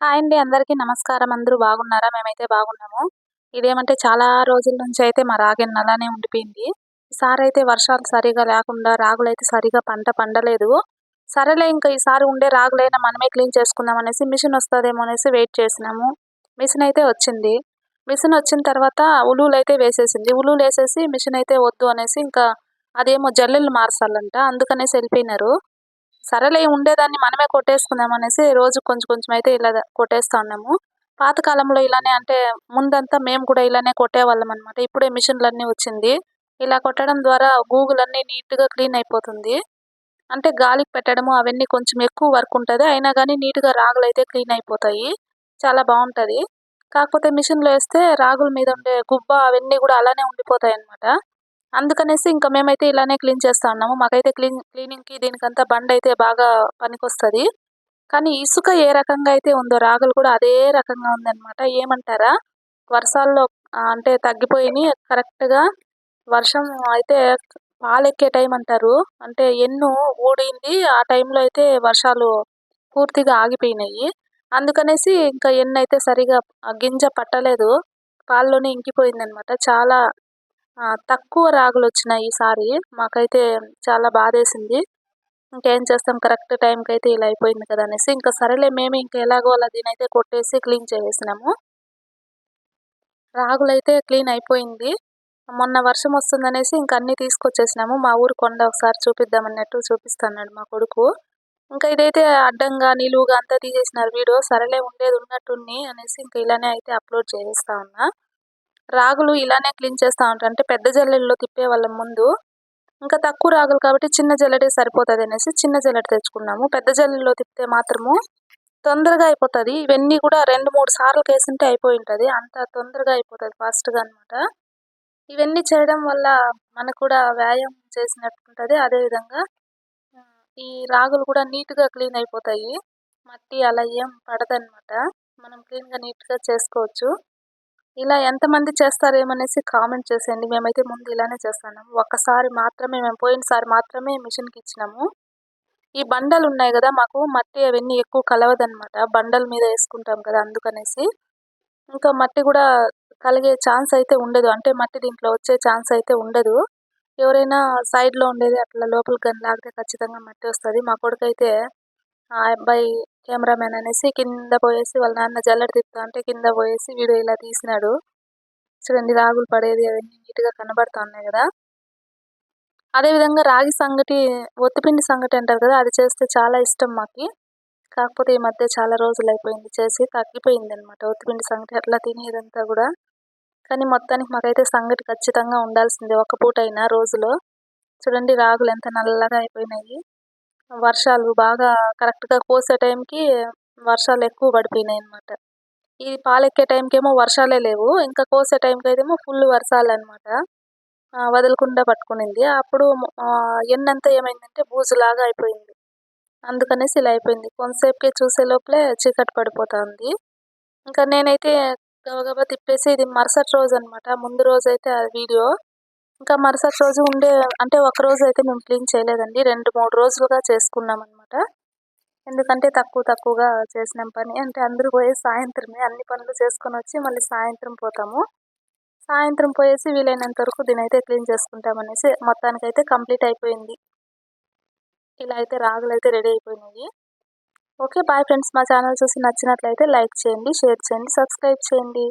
Hi అండి అందరికీ నమస్కారం. అందరూ బాగున్నారా? మేమైతే బాగున్నాము. ఇదేమంటే చాలా రోజుల నుంచి అయితే మా రాగిన్ అలానే ఉండిపోయింది. ఈసారి అయితే వర్షాలు సరిగా లేకుండా రాగులు అయితే సరిగా పంట పండలేదు. సరేలే ఇంకా ఈసారి ఉండే రాగులైనా మనమే క్లీన్ చేసుకుందాం అనేసి మిషన్ వస్తుందేమో అనేసి వెయిట్ చేసినాము. మిషన్ అయితే వచ్చింది. మిషన్ వచ్చిన తర్వాత ఉలువులు అయితే వేసేసింది. ఉలువులు వేసేసి మిషన్ అయితే వద్దు అనేసి ఇంకా అదేమో జల్లెలు మార్చాలంట. అందుకనేసి వెళ్ళిపోయినారు. సరేలే ఉండేదాన్ని మనమే కొట్టేసుకుందాం అనేసి రోజు కొంచెం కొంచెం అయితే ఇలా కొట్టేస్తా ఉన్నాము. పాతకాలంలో ఇలానే అంటే ముందంతా మేము కూడా ఇలానే కొట్టేవాళ్ళం అనమాట ఇప్పుడే మిషన్లన్నీ వచ్చింది. ఇలా కొట్టడం ద్వారా గూగుల్ అన్నీ నీట్గా క్లీన్ అయిపోతుంది. అంటే గాలికి పెట్టడము అవన్నీ కొంచెం ఎక్కువ వర్క్ ఉంటుంది. అయినా కానీ నీట్గా రాగులు అయితే క్లీన్ అయిపోతాయి. చాలా బాగుంటుంది. కాకపోతే మిషన్లో వేస్తే రాగుల మీద ఉండే గుబ్బ అవన్నీ కూడా అలానే ఉండిపోతాయి అనమాట అందుకనేసి ఇంకా మేమైతే ఇలానే క్లీన్ చేస్తా ఉన్నాము. మాకైతే క్లీన్ క్లీనింగ్కి దీనికంతా బండ్ అయితే బాగా పనికొస్తుంది. కానీ ఇసుక ఏ రకంగా అయితే ఉందో రాగులు కూడా అదే రకంగా ఉందన్నమాట. ఏమంటారా? వర్షాల్లో అంటే తగ్గిపోయి కరెక్ట్గా వర్షం అయితే పాలెక్కే టైం అంటారు. అంటే ఎన్ను ఊడింది ఆ టైంలో అయితే వర్షాలు పూర్తిగా ఆగిపోయినాయి. అందుకనేసి ఇంకా ఎన్ను అయితే సరిగా గింజ పట్టలేదు పాల్లోనే ఇంకిపోయింది అనమాట చాలా తక్కువ రాగులు వచ్చినాయి ఈసారి మాకైతే చాలా బాధేసింది. ఇంకేం చేస్తాం? కరెక్ట్ టైంకి అయితే ఇలా అయిపోయింది కదా అనేసి. ఇంకా సరేలే మేము ఇంకా ఎలాగో అలా దీని అయితే కొట్టేసి క్లీన్ చేసేసినాము. రాగులు అయితే క్లీన్ అయిపోయింది. మొన్న వర్షం వస్తుందనేసి ఇంక అన్నీ తీసుకొచ్చేసినాము. మా ఊరు కొండ ఒకసారి చూపిద్దామన్నట్టు చూపిస్తున్నాడు మా కొడుకు. ఇంకా ఇదైతే అడ్డంగా నిలువుగా అంతా తీసేసినారు వీడియో. సరేలే ఉండేది ఉన్నట్టుంది అనేసి ఇంకా ఇలానే అయితే అప్లోడ్ చేసేస్తా ఉన్నా. రాగులు ఇలానే క్లీన్ చేస్తూ ఉంటారు అంటే పెద్ద జల్లెల్లో తిప్పే వాళ్ళం ముందు. ఇంకా తక్కువ రాగులు కాబట్టి చిన్న జల్లెడే సరిపోతుంది అనేసి చిన్న జల్లెడ తెచ్చుకున్నాము. పెద్ద జల్లెల్లో తిప్పితే మాత్రము తొందరగా అయిపోతుంది. ఇవన్నీ కూడా రెండు మూడు సార్లు కేసుంటే అయిపోయి ఉంటుంది. అంత తొందరగా అయిపోతుంది ఫాస్ట్గా అనమాట ఇవన్నీ చేయడం వల్ల మనకు కూడా వ్యాయామం చేసినట్టు ఉంటుంది అదేవిధంగా ఈ రాగులు కూడా నీట్గా క్లీన్ అయిపోతాయి. మట్టి అలా ఏం పడదనమాట మనం క్లీన్గా నీట్గా చేసుకోవచ్చు. ఇలా ఎంతమంది చేస్తారేమనేసి కామెంట్ చేసేయండి. మేమైతే ముందు ఇలానే చేస్తున్నాము. ఒక్కసారి మాత్రమే మేము పోయినసారి మాత్రమే మిషన్కి ఇచ్చినాము. ఈ బండలు ఉన్నాయి కదా మాకు మట్టి అవన్నీ ఎక్కువ కలవదనమాట బండల మీద వేసుకుంటాం కదా అందుకనేసి. ఇంకా మట్టి కూడా కలిగే ఛాన్స్ అయితే ఉండదు. అంటే మట్టి దీంట్లో వచ్చే ఛాన్స్ అయితే ఉండదు. ఎవరైనా సైడ్లో ఉండేది అట్లా లోపలికి కానీ లాగితే ఖచ్చితంగా మట్టి వస్తుంది. మా కొడుకు అయితే ఆ అబ్బాయి కెమెరామెన్ అనేసి కింద పోయేసి వాళ్ళ నాన్న జల్లెడ తిప్పుతా అంటే కింద పోయేసి వీడియో ఇలా తీసినాడు. చూడండి రాగులు పడేది అవన్నీ నీట్గా కనబడుతున్నాయి కదా. అదేవిధంగా రాగి సంగటి ఒత్తిపిండి సంగటి అంటారు కదా అది చేస్తే చాలా ఇష్టం మాకి. కాకపోతే ఈ మధ్య చాలా రోజులు అయిపోయింది చేసి తగ్గిపోయింది అనమాట ఒత్తిపిండి సంగటి. అట్లా తినేదంతా కూడా. కానీ మొత్తానికి మాకైతే సంగటి ఖచ్చితంగా ఉండాల్సిందే ఒక పూట అయినా రోజులో. చూడండి రాగులు ఎంత నల్లగా అయిపోయినాయి. వర్షాలు బాగా కరెక్ట్గా కోసే టైంకి వర్షాలు ఎక్కువ పడిపోయినాయి అనమాట ఇది పాలెక్కే టైంకి ఏమో వర్షాలే లేవు. ఇంకా కోసే టైంకి అయితేమో ఫుల్ వర్షాలు అనమాట వదలకుండా పట్టుకునింది. అప్పుడు ఎన్నంతా ఏమైందంటే బూజులాగా అయిపోయింది. అందుకనేసి ఇలా అయిపోయింది. కొంతసేపుకే చూసే లోపలే చీకటి పడిపోతుంది. ఇంకా నేనైతే గబగబా తిప్పేసి ఇది మరుసటి రోజు అనమాట ముందు రోజు అయితే ఆ వీడియో. ఇంకా మరుసటి రోజు ఉండే అంటే ఒక రోజు అయితే మేము క్లీన్ చేయలేదండి. రెండు మూడు రోజులుగా చేసుకున్నాం అనమాట ఎందుకంటే తక్కువ తక్కువగా చేసినాం పని. అంటే అందరూ పోయి సాయంత్రమే అన్ని పనులు చేసుకొని వచ్చి మళ్ళీ సాయంత్రం పోతాము. సాయంత్రం పోయేసి వీలైనంత వరకు దీని అయితే క్లీన్ చేసుకుంటామనేసి మొత్తానికైతే కంప్లీట్ అయిపోయింది. ఇలా అయితే రాగులు అయితే రెడీ అయిపోయినాయి. Okay bye friends. మా ఛానల్ చూసి నచ్చినట్లయితే లైక్ చేయండి షేర్ చేయండి సబ్స్క్రైబ్ చేయండి.